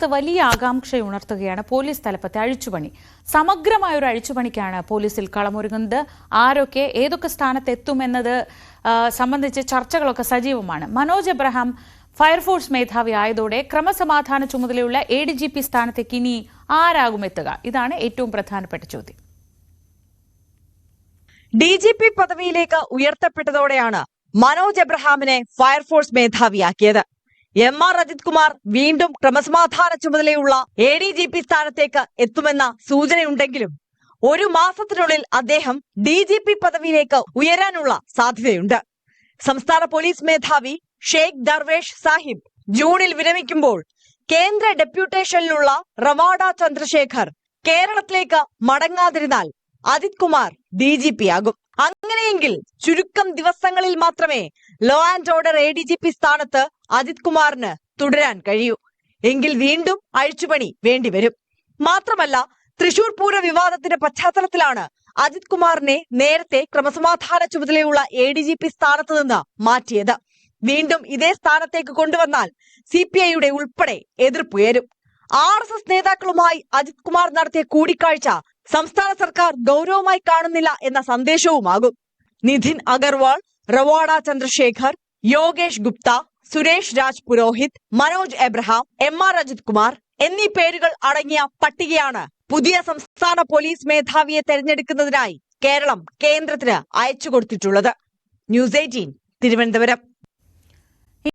സംസ്ഥാനത്ത് വലിയ ആകാംക്ഷയുണർത്തുകയാണ് പോലീസ് തലപ്പത്തെ അഴിച്ചുപണി. സമഗ്രമായ ഒരു അഴിച്ചുപണിക്കാണ് പോലീസിൽ കളമൊരുങ്ങുന്നത്. ആരൊക്കെ ഏതൊക്കെ സ്ഥാനത്ത് എത്തുമെന്നത് ആ, സംബന്ധിച്ച് ചർച്ചകളൊക്കെ സജീവമാണ്. മനോജ് എബ്രഹാം ഫയർഫോഴ്സ് മേധാവി ആയതോടെ ക്രമസമാധാന ചുമതലയുള്ള എ ഡി ജി പി സ്ഥാനത്തേക്ക് ഇനി ആരാകും എത്തുക? ഇതാണ് ഏറ്റവും പ്രധാനപ്പെട്ട ചോദ്യം. ഡി ജി പി പദവിയിലേക്ക് ഉയർത്തപ്പെട്ടതോടെയാണ് മനോജ് എബ്രഹാമിനെ ഫയർഫോഴ്സ് മേധാവിയാക്കിയത്. എം ആർ അജിത് കുമാർ വീണ്ടും ക്രമസമാധാന ചുമതലയുള്ള എ ഡി ജി പി സ്ഥാനത്തേക്ക് എത്തുമെന്ന സൂചനയുണ്ടെങ്കിലും ഒരു മാസത്തിനുള്ളിൽ അദ്ദേഹം ഡി ജി പി പദവിയിലേക്ക് ഉയരാനുള്ള സാധ്യതയുണ്ട്. സംസ്ഥാന പോലീസ് മേധാവി ഷെയ്ഖ് ദർവേഷ് സാഹിബ് ജൂണിൽ വിരമിക്കുമ്പോൾ കേന്ദ്ര ഡെപ്യൂട്ടേഷനിലുള്ള റവാഡ ചന്ദ്രശേഖർ കേരളത്തിലേക്ക് മടങ്ങാതിരുന്നാൽ Ajith Kumar D G P ആകും. അങ്ങനെയെങ്കിൽ ചുരുക്കം ദിവസങ്ങളിൽ മാത്രമേ law and order A D G P സ്ഥാനത്ത് അജിത് കുമാറിന് തുടരാൻ കഴിയൂ. എങ്കിൽ വീണ്ടും അഴിച്ചുപണി വേണ്ടിവരും. മാത്രമല്ല തൃശൂർ പൂര വിവാദത്തിന്റെ പശ്ചാത്തലത്തിലാണ് അജിത് കുമാറിനെ നേരത്തെ ക്രമസമാധാന ചുമതലയുള്ള എ ഡി ജി പി സ്ഥാനത്ത് നിന്ന് മാറ്റിയത്. വീണ്ടും ഇതേ സ്ഥാനത്തേക്ക് കൊണ്ടുവന്നാൽ സി പി ഐയുടെ ഉൾപ്പെടെ എതിർപ്പുയരും. ആർ എസ് എസ് നേതാക്കളുമായി അജിത് കുമാർ നടത്തിയ കൂടിക്കാഴ്ച സംസ്ഥാന സർക്കാർ ഗൗരവമായി കാണുന്നില്ല എന്ന സന്ദേശവുമാകും. നിധിൻ അഗർവാൾ റവാഡ ചന്ദ്രശേഖർ യോഗേഷ് ഗുപ്ത സുരേഷ് രാജ് പുരോഹിത് മനോജ് എബ്രഹാം എം ആർ അജിത് കുമാർ എന്നീ പേരുകൾ അടങ്ങിയ പട്ടികയാണ് പുതിയ സംസ്ഥാന പോലീസ് മേധാവിയെ തെരഞ്ഞെടുക്കുന്നതിനായി കേരളം കേന്ദ്രത്തിന് അയച്ചു കൊടുത്തിട്ടുള്ളത്. News eighteen Thiruvananthapuram.